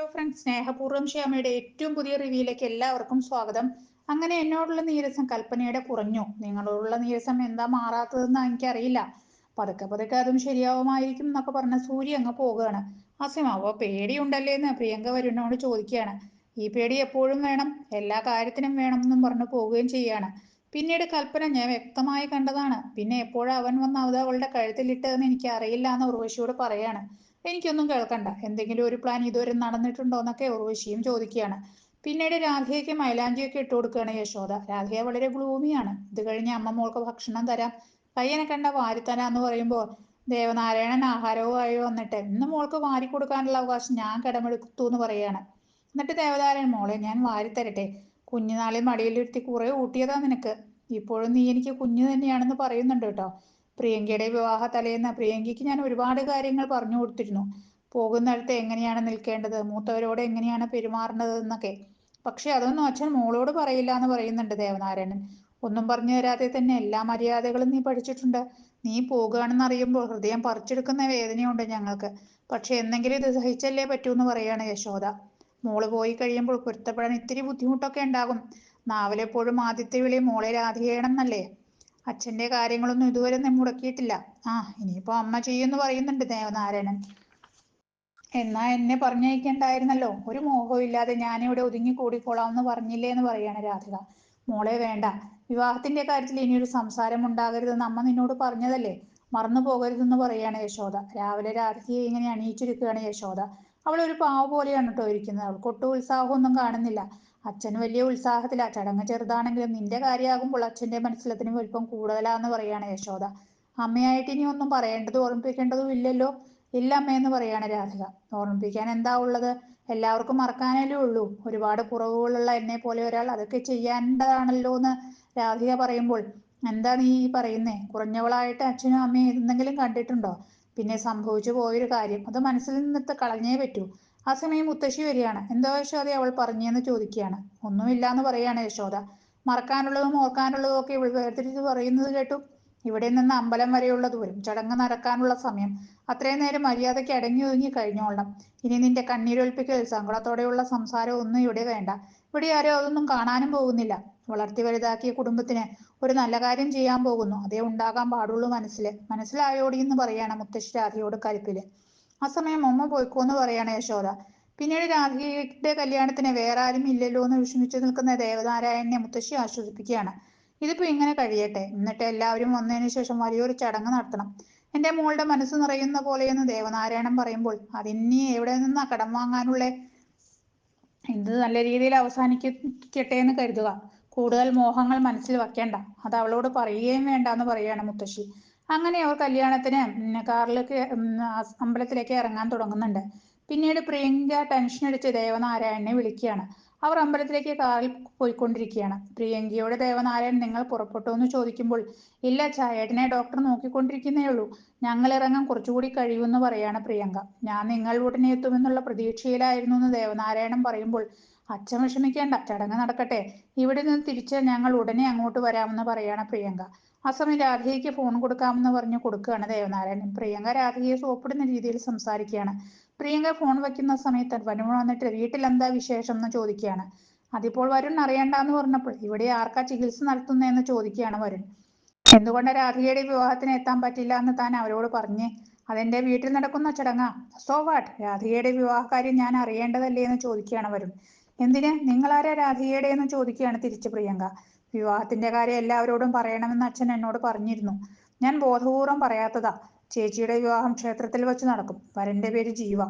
Hello friends സ്നേഹപൂർവം ശ്യാമയുടെ ഏറ്റവും പുതിയ റിവ്യൂയിലേക്ക് എല്ലാവർക്കും സ്വാഗതം. അങ്ങനെ എന്നോടുള്ള നീരസം കൽപ്പനയുടെ കുറഞ്ഞു. നിങ്ങളോടുള്ള നീരസം എന്താ മാറാത്തതെന്ന് എനിക്കറിയില്ല. പതുക്കെ പതുക്കെ അതും ശരിയാവുമായിരിക്കും എന്നൊക്കെ പറഞ്ഞ സൂര്യ അങ്ങ് പോവുകയാണ് അസിമാവോ പേടിയുണ്ടല്ലേ എന്ന് പ്രിയങ്ക വരുന്നോട് ചോദിക്കുകയാണ്. ഈ പേടി എപ്പോഴും വേണം എല്ലാ കാര്യത്തിനും വേണം എന്നും പറഞ്ഞു പോവുകയും ചെയ്യാണ് പിന്നീട് കൽപ്പന ഞാൻ വ്യക്തമായി കണ്ടതാണ്. പിന്നെ എപ്പോഴും അവൻ വന്ന് അവളുടെ കഴുത്തിലിട്ടതെന്ന് എനിക്ക് അറിയില്ല എന്ന് ഉർവശിയോട് പറയാണ്. എനിക്കൊന്നും കേൾക്കണ്ട. എന്തെങ്കിലും ഒരു പ്ലാൻ ഇതുവരെ നടന്നിട്ടുണ്ടോ എന്നൊക്കെ ഉർവശിയും ചോദിക്കുകയാണ്. പിന്നീട് രാധയ്ക്ക് മൈലാഞ്ചിയൊക്കെ ഇട്ട് കൊടുക്കുകയാണ് യശോദ. രാധയ വളരെ ഗ്ലൂമിയാണ് ഇത് കഴിഞ്ഞ് അമ്മ മോൾക്ക് ഭക്ഷണം തരാം. പയ്യനെ കണ്ട വാരിത്തരാന്ന് പറയുമ്പോൾ ദേവനാരായണൻ ആഹാരവുമായി വന്നിട്ട് ഇന്ന് മോൾക്ക് വാരി കൊടുക്കാനുള്ള അവകാശം ഞാൻ കിടമെടുത്തു എന്ന് പറയാണ് എന്നിട്ട് ദേവനാരായണൻ മോളെ ഞാൻ വാരിത്തരട്ടെ. കുഞ്ഞുനാളിൽ മടിയിലിരുത്തി കുറെ ഊട്ടിയതാ നിനക്ക്. ഇപ്പോഴും നീ എനിക്ക് കുഞ്ഞു തന്നെയാണെന്ന് പറയുന്നുണ്ട് കേട്ടോ. പ്രിയങ്കയുടെ വിവാഹ തലേന്ന് പ്രിയങ്കയ്ക്ക് ഞാൻ ഒരുപാട് കാര്യങ്ങൾ പറഞ്ഞു കൊടുത്തിരുന്നു. പോകുന്നിടത്ത് എങ്ങനെയാണ് നിൽക്കേണ്ടത്? മൂത്തവരോട് എങ്ങനെയാണ് പെരുമാറേണ്ടത് എന്നൊക്കെ. പക്ഷെ അതൊന്നും അച്ഛൻ മോളോട് പറയില്ല എന്ന് പറയുന്നുണ്ട് ദേവനാരായണൻ. ഒന്നും പറഞ്ഞു തരാതെ തന്നെ എല്ലാ മര്യാദകളും നീ പഠിച്ചിട്ടുണ്ട്. നീ പോകുകയാണെന്ന് അറിയുമ്പോൾ ഹൃദയം പറിച്ചെടുക്കുന്ന വേദനയുണ്ട് ഞങ്ങൾക്ക്. പക്ഷെ എന്തെങ്കിലും ഇത് സഹിച്ചല്ലേ പറ്റൂ എന്ന് പറയാണ് യശോദ. മോൾ പോയി കഴിയുമ്പോൾ പൊരുത്തപ്പെടാൻ ഇത്തിരി ബുദ്ധിമുട്ടൊക്കെ ഉണ്ടാകും. നാവലെപ്പോഴും ആദ്യത്തെ വിളി മോളെ രാധികയണം എന്നല്ലേ അച്ഛന്റെ കാര്യങ്ങളൊന്നും ഇതുവരെ മുടക്കിയിട്ടില്ല. ആ ഇനിയിപ്പോ അമ്മ ചെയ്യുമെന്ന് പറയുന്നുണ്ട് ദേവനാരായണൻ. എന്നാ എന്നെ പറഞ്ഞയക്കണ്ടായിരുന്നല്ലോ. ഒരു മോഹവും ഇല്ലാതെ ഞാനിവിടെ ഒതുങ്ങി കൂടിക്കോളാം എന്ന് പറഞ്ഞില്ലേ എന്ന് പറയാണ് രാധിക. മോളെ വേണ്ട. വിവാഹത്തിന്റെ കാര്യത്തിൽ ഇനിയൊരു സംസാരം ഉണ്ടാകരുതെന്ന് അമ്മ നിന്നോട് പറഞ്ഞതല്ലേ? മറന്നു പോകരുതെന്ന് പറയാണ് യശോദ. രാവിലെ രാധികയെ ഇങ്ങനെ അണിയിച്ചിരിക്കുകയാണ് യശോദ. അവൾ ഒരു പാവ പോലെയാണ് കേട്ടോ ഇരിക്കുന്നത്. അവൾക്ക് ഒട്ടും ഉത്സാഹമൊന്നും കാണുന്നില്ല. അച്ഛൻ വലിയ ഉത്സാഹത്തിലാ. ചടങ്ങ് ചെറുതാണെങ്കിലും നിന്റെ കാര്യമാകുമ്പോൾ അച്ഛന്റെ മനസ്സിലത്തിന് വലിപ്പം കൂടുതലാന്ന് പറയാണ് യശോദ. അമ്മയായിട്ട് ഇനി ഒന്നും പറയേണ്ടതും ഓർമ്മിപ്പിക്കേണ്ടതും ഇല്ലല്ലോ. ഇല്ല അമ്മയെന്ന് പറയാണ് രാധിക. ഓർമ്മിപ്പിക്കാൻ എന്താ ഉള്ളത്? എല്ലാവർക്കും മറക്കാനല്ലേ ഉള്ളൂ. ഒരുപാട് കുറവുകളുള്ള എന്നെ പോലെ ഒരാൾ അതൊക്കെ ചെയ്യേണ്ടതാണല്ലോ എന്ന് രാധിക പറയുമ്പോൾ എന്താ നീ പറയുന്നേ? കുറഞ്ഞവളായിട്ട് അച്ഛനും അമ്മയും എന്തെങ്കിലും കണ്ടിട്ടുണ്ടോ? പിന്നെ സംഭവിച്ചു പോയൊരു കാര്യം. അത് മനസ്സിൽ നിന്നിട്ട് കളഞ്ഞേ പറ്റൂ. ആ സമയം മുത്തശ്ശി വരികയാണ്. എന്താ യശോദ? അവൾ പറഞ്ഞെന്ന് ചോദിക്കുകയാണ്. ഒന്നുമില്ല എന്ന് പറയാണ് യശോദ. മറക്കാനുള്ളതും ഓർക്കാനുള്ളതും ഒക്കെ ഇവൾ വേർതിരിച്ച് പറയുന്നത് കേട്ടു. ഇവിടെ നിന്ന് അമ്പലം വരെയുള്ള ദൂരം. ചടങ്ങ് നടക്കാനുള്ള സമയം. അത്രയും നേരം മര്യാദയ്ക്ക് അടങ്ങി ഒതുങ്ങി കഴിഞ്ഞോളണം. ഇനി നിന്റെ കണ്ണീരൊൽപ്പിക്കൽ സങ്കടത്തോടെയുള്ള സംസാരം ഒന്നും ഇവിടെ വേണ്ട. ഇവിടെ ആരും അതൊന്നും കാണാനും പോകുന്നില്ല. വളർത്തി വലുതാക്കിയ കുടുംബത്തിന് ഒരു നല്ല കാര്യം ചെയ്യാൻ പോകുന്നു. അതേ ഉണ്ടാകാൻ പാടുള്ളൂ മനസ്സിൽ മനസ്സിലായോടി എന്ന് പറയാണ് മുത്തശ്ശി രാധയോട് കരുപ്പിൽ ആ സമയം അമ്മ പോയിക്കോന്ന് പറയാണ് യശോദ. പിന്നീട് രാധികയുടെ കല്യാണത്തിന് വേറെ ആരും ഇല്ലല്ലോ എന്ന് വിഷമിച്ചു നിൽക്കുന്ന ദേവനാരായണനെ മുത്തശ്ശി ആശ്വസിപ്പിക്കുകയാണ്. ഇതിപ്പോ ഇങ്ങനെ കഴിയട്ടെ. എന്നിട്ട് എല്ലാവരും വന്നതിന് ശേഷം വലിയൊരു ചടങ്ങ് നടത്തണം. എന്റെ മോളുടെ മനസ്സ് നിറയുന്ന പോലെയെന്ന് ദേവനാരായണൻ പറയുമ്പോൾ അതിനി എവിടെ നിന്നാ കടം വാങ്ങാനുള്ളേ? ഇത് നല്ല രീതിയിൽ അവസാനിക്കട്ടെ എന്ന് കരുതുക. കൂടുതൽ മോഹങ്ങൾ മനസ്സിൽ വെക്കേണ്ട അത് അവളോട് പറയുകയും വേണ്ട എന്ന് പറയുകയാണ് മുത്തശ്ശി. അങ്ങനെ അവർ കല്യാണത്തിന് കാറിലേക്ക് അമ്പലത്തിലേക്ക് ഇറങ്ങാൻ തുടങ്ങുന്നുണ്ട്. പിന്നീട് പ്രിയങ്ക ടെൻഷൻ അടിച്ച് ദേവനാരായണനെ വിളിക്കുകയാണ്. അവർ അമ്പലത്തിലേക്ക് കാറിൽ പോയിക്കൊണ്ടിരിക്കുകയാണ്. പ്രിയങ്കയോട് ദേവനാരായണൻ നിങ്ങൾ പുറപ്പെട്ടു? എന്ന് ചോദിക്കുമ്പോൾ ഇല്ല ചായേട്ടനെ ഡോക്ടർ നോക്കിക്കൊണ്ടിരിക്കുന്നേ ഉള്ളൂ. ഞങ്ങൾ ഇറങ്ങാൻ കുറച്ചുകൂടി കഴിയുമെന്ന് പറയാണ് പ്രിയങ്ക. ഞാൻ നിങ്ങൾ ഉടനെ എത്തുമെന്നുള്ള പ്രതീക്ഷയിലായിരുന്നു എന്ന് ദേവനാരായണൻ പറയുമ്പോൾ അച്ഛൻ വിഷമിക്കേണ്ട ചടങ്ങ് നടക്കട്ടെ. ഇവിടെ നിന്ന് തിരിച്ച് ഞങ്ങൾ ഉടനെ അങ്ങോട്ട് വരാമെന്ന് പറയാണ് പ്രിയങ്ക. ആ സമയം രാധികയ്ക്ക് ഫോൺ കൊടുക്കാമെന്ന് പറഞ്ഞ് കൊടുക്കുകയാണ് ദേവനാരായണൻ. പ്രിയങ്ക രാധികയെ സോപ്പിടുന്ന രീതിയിൽ സംസാരിക്കുകയാണ്. പ്രിയങ്ക ഫോൺ വയ്ക്കുന്ന സമയത്ത് വരുൺ വന്നിട്ട് വീട്ടിൽ എന്താ വിശേഷം? എന്ന് ചോദിക്കുകയാണ്. അതിപ്പോൾ വരുൺ അറിയണ്ടെന്ന് പറഞ്ഞപ്പോൾ ഇവിടെ ആർക്കാ ചികിത്സ നടത്തുന്നതെന്ന് ചോദിക്കുകയാണ് വരുൺ. എന്തുകൊണ്ട് രാധികയുടെ വിവാഹത്തിന് എത്താൻ പറ്റില്ല എന്ന് താൻ അവരോട് പറഞ്ഞ് അതെന്റെ വീട്ടിൽ നടക്കുന്ന ചടങ്ങാ. സോ വാട്ട് രാധികയുടെ വിവാഹകാര്യം ഞാൻ അറിയേണ്ടതല്ലേ? എന്ന് ചോദിക്കുകയാണ് വരുൺ. എന്തിന്? നിങ്ങളാരാ രാധികയുടെ എന്ന് ചോദിക്കുകയാണ് തിരിച്ച് പ്രിയങ്ക. വിവാഹത്തിന്റെ കാര്യം എല്ലാവരോടും പറയണമെന്ന് അച്ഛൻ എന്നോട് പറഞ്ഞിരുന്നു. ഞാൻ ബോധപൂർവം പറയാത്തതാ. ചേച്ചിയുടെ വിവാഹം ക്ഷേത്രത്തിൽ വെച്ച് നടക്കും. വരന്റെ പേര് ജീവ.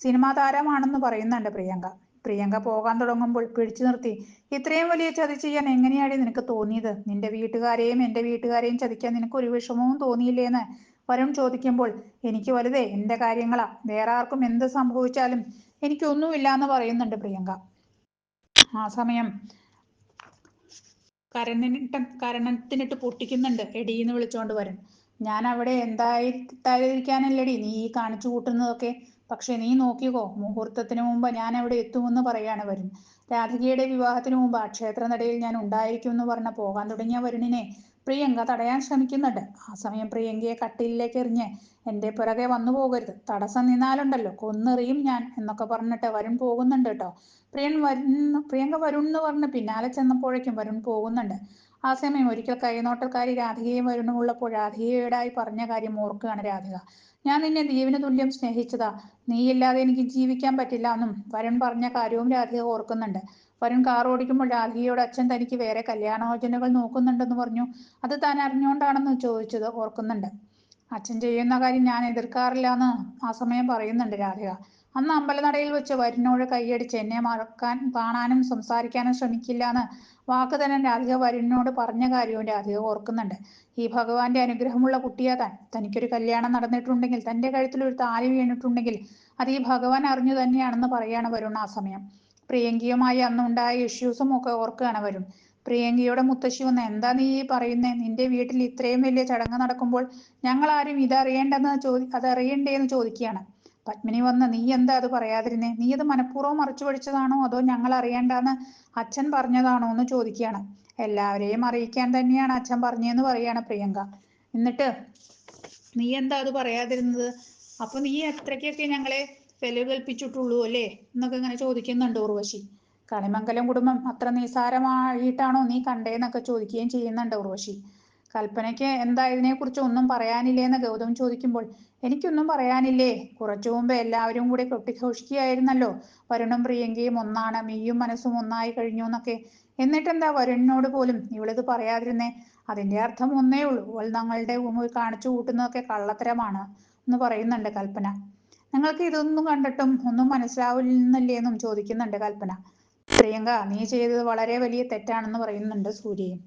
സിനിമാ താരമാണെന്ന് പറയുന്നുണ്ട് പ്രിയങ്ക. പ്രിയങ്ക പോകാൻ തുടങ്ങുമ്പോൾ പിടിച്ചു നിർത്തി. ഇത്രയും വലിയ ചതി ചെയ്യാൻ എങ്ങനെയാണ് നിനക്ക് തോന്നിയത്? നിന്റെ വീട്ടുകാരെയും എന്റെ വീട്ടുകാരെയും ചതിക്കാൻ നിനക്ക് ഒരു വിഷമവും തോന്നിയില്ലേന്ന് വരുൺ ചോദിക്കുമ്പോൾ എനിക്ക് വലുതേ എന്റെ കാര്യങ്ങളാ. വേറെ ആർക്കും എന്ത് സംഭവിച്ചാലും എനിക്കൊന്നുമില്ല എന്ന് പറയുന്നുണ്ട് പ്രിയങ്ക. ആ സമയം കരണനിട്ട് കരണത്തിനിട്ട് പൊട്ടിക്കുന്നുണ്ട്. എടീന്ന് വിളിച്ചോണ്ട് വരും. ഞാൻ അവിടെ എന്തായിരിക്കാനല്ലടി നീ ഈ കാണിച്ചു കൂട്ടുന്നതൊക്കെ. പക്ഷെ നീ നോക്കിക്കോ മുഹൂർത്തത്തിന് മുമ്പ് ഞാൻ അവിടെ എത്തുമെന്ന് പറയാണ് വരുൺ. രാധികയുടെ വിവാഹത്തിന് മുമ്പ് ആ ക്ഷേത്രനടയിൽ ഞാൻ ഉണ്ടായിരിക്കും എന്ന് പറഞ്ഞ പോകാൻ തുടങ്ങിയ വരുണിനെ പ്രിയങ്ക തടയാൻ ശ്രമിക്കുന്നുണ്ട്. ആ സമയം പ്രിയങ്കയെ കട്ടിലിലേക്ക് എറിഞ്ഞ് എന്റെ പുറകെ വന്നു പോകരുത്. തടസ്സം നിന്നാലുണ്ടല്ലോ. കൊന്നെറിയും ഞാൻ എന്നൊക്കെ പറഞ്ഞിട്ട് വരുൺ പോകുന്നുണ്ട് കേട്ടോ. പ്രിയൻ വരുന്ന പ്രിയങ്ക വരുൺ എന്ന് പറഞ്ഞ് പിന്നാലെ ചെന്നപ്പോഴേക്കും വരുൺ പോകുന്നുണ്ട്. ആ സമയം ഒരിക്കൽ കൈനോട്ടക്കാരി രാധികയും വരുണും ഉള്ളപ്പോൾ രാധികയോടായി പറഞ്ഞ കാര്യം ഓർക്കുകയാണ് രാധിക. ഞാൻ നിന്നെ ദീവിന് തുല്യം സ്നേഹിച്ചതാ. നീയില്ലാതെ എനിക്ക് ജീവിക്കാൻ പറ്റില്ല എന്നും വരുൺ പറഞ്ഞ കാര്യവും രാധിക ഓർക്കുന്നുണ്ട്. വരുൺ കാർ ഓടിക്കുമ്പോൾ രാധികയോട് അച്ഛൻ തനിക്ക് വേറെ കല്യാണോചനകൾ നോക്കുന്നുണ്ടെന്ന് പറഞ്ഞു. അത് താൻ അറിഞ്ഞുകൊണ്ടാണെന്ന് ചോദിച്ചത് ഓർക്കുന്നുണ്ട്. അച്ഛൻ ചെയ്യുന്ന കാര്യം ഞാൻ എതിർക്കാറില്ല എന്ന് ആ സമയം പറയുന്നുണ്ട് രാധിക. അന്ന് അമ്പലനടയിൽ വെച്ച് വരുണിനോട് കൈയടിച്ച് എന്നെ മറക്കാൻ കാണാനും സംസാരിക്കാനും ശ്രമിക്കില്ല എന്ന് വാക്ക് തന്നെ രാധിക വരുണിനോട് പറഞ്ഞ കാര്യവും രാധിക ഓർക്കുന്നുണ്ട്. ഈ ഭഗവാന്റെ അനുഗ്രഹമുള്ള കുട്ടിയാ താൻ. തനിക്കൊരു കല്യാണം നടന്നിട്ടുണ്ടെങ്കിൽ തന്റെ കഴുത്തിൽ ഒരു താലി വീണിട്ടുണ്ടെങ്കിൽ അത് ഈ ഭഗവാൻ അറിഞ്ഞു തന്നെയാണെന്ന് പറയാണ് വരുൺ ആ സമയം. പ്രിയങ്കയുമായി അന്നുണ്ടായ ഇഷ്യൂസും ഒക്കെ ഓർക്കുകയാണ് വരും. പ്രിയങ്കയുടെ മുത്തശ്ശി വന്ന് എന്താ നീ പറയുന്നേ? നിന്റെ വീട്ടിൽ ഇത്രയും വലിയ ചടങ്ങ് നടക്കുമ്പോൾ ഞങ്ങൾ ആരും ഇതറിയേണ്ടെന്ന് ചോദി അതറിയണ്ടേന്ന് ചോദിക്കുകയാണ്. പത്മിനി വന്ന് നീ എന്താ അത് പറയാതിരുന്നേ? നീ അത് മനഃപൂർവം മറിച്ചു പഠിച്ചതാണോ അതോ ഞങ്ങൾ അറിയണ്ടെന്ന് അച്ഛൻ പറഞ്ഞതാണോ? എന്ന് ചോദിക്കുകയാണ്. എല്ലാവരെയും അറിയിക്കാൻ തന്നെയാണ് അച്ഛൻ പറഞ്ഞതെന്ന് പറയാണ് പ്രിയങ്ക. എന്നിട്ട് നീ എന്താ അത് പറയാതിരുന്നത്? അപ്പൊ നീ അത്രയ്ക്കൊക്കെ ഞങ്ങളെ വില കൽപ്പിച്ചിട്ടുള്ളൂ അല്ലേ? എന്നൊക്കെ ഇങ്ങനെ ചോദിക്കുന്നുണ്ട് ഉർവശി. കണിമംഗലം കുടുംബം അത്ര നിസ്സാരമായിട്ടാണോ നീ കണ്ടേന്നൊക്കെ ചോദിക്കുകയും ചെയ്യുന്നുണ്ട് ഉർവശി. കൽപ്പനയ്ക്ക് എന്താ ഇതിനെക്കുറിച്ച് ഒന്നും പറയാനില്ലേന്ന് ഗൗതം ചോദിക്കുമ്പോൾ എനിക്കൊന്നും പറയാനില്ലേ? കുറച്ചു മുമ്പ് എല്ലാവരും കൂടി കൊട്ടിഘോഷിക്കുകയായിരുന്നല്ലോ വരുണും പ്രിയങ്കയും ഒന്നാണ് മെയ്യും മനസ്സും ഒന്നായി കഴിഞ്ഞു എന്നൊക്കെ. എന്നിട്ടെന്താ വരുണിനോട് പോലും ഇവളിത് പറയാതിരുന്നേ? അതിന്റെ അർത്ഥം ഒന്നേ ഉള്ളൂ ഇവൾ ഞങ്ങളുടെ കാണിച്ചു കൂട്ടുന്നതൊക്കെ കള്ളത്തരമാണ് എന്ന് പറയുന്നുണ്ട് കൽപ്പന. നിങ്ങൾക്ക് ഇതൊന്നും കണ്ടിട്ടും ഒന്നും മനസ്സിലാവുന്നില്ലേന്നും ചോദിക്കുന്നുണ്ട് കൽപ്പന. പ്രിയങ്ക നീ ചെയ്തത് വളരെ വലിയ തെറ്റാണെന്ന് പറയുന്നുണ്ട് സൂര്യയും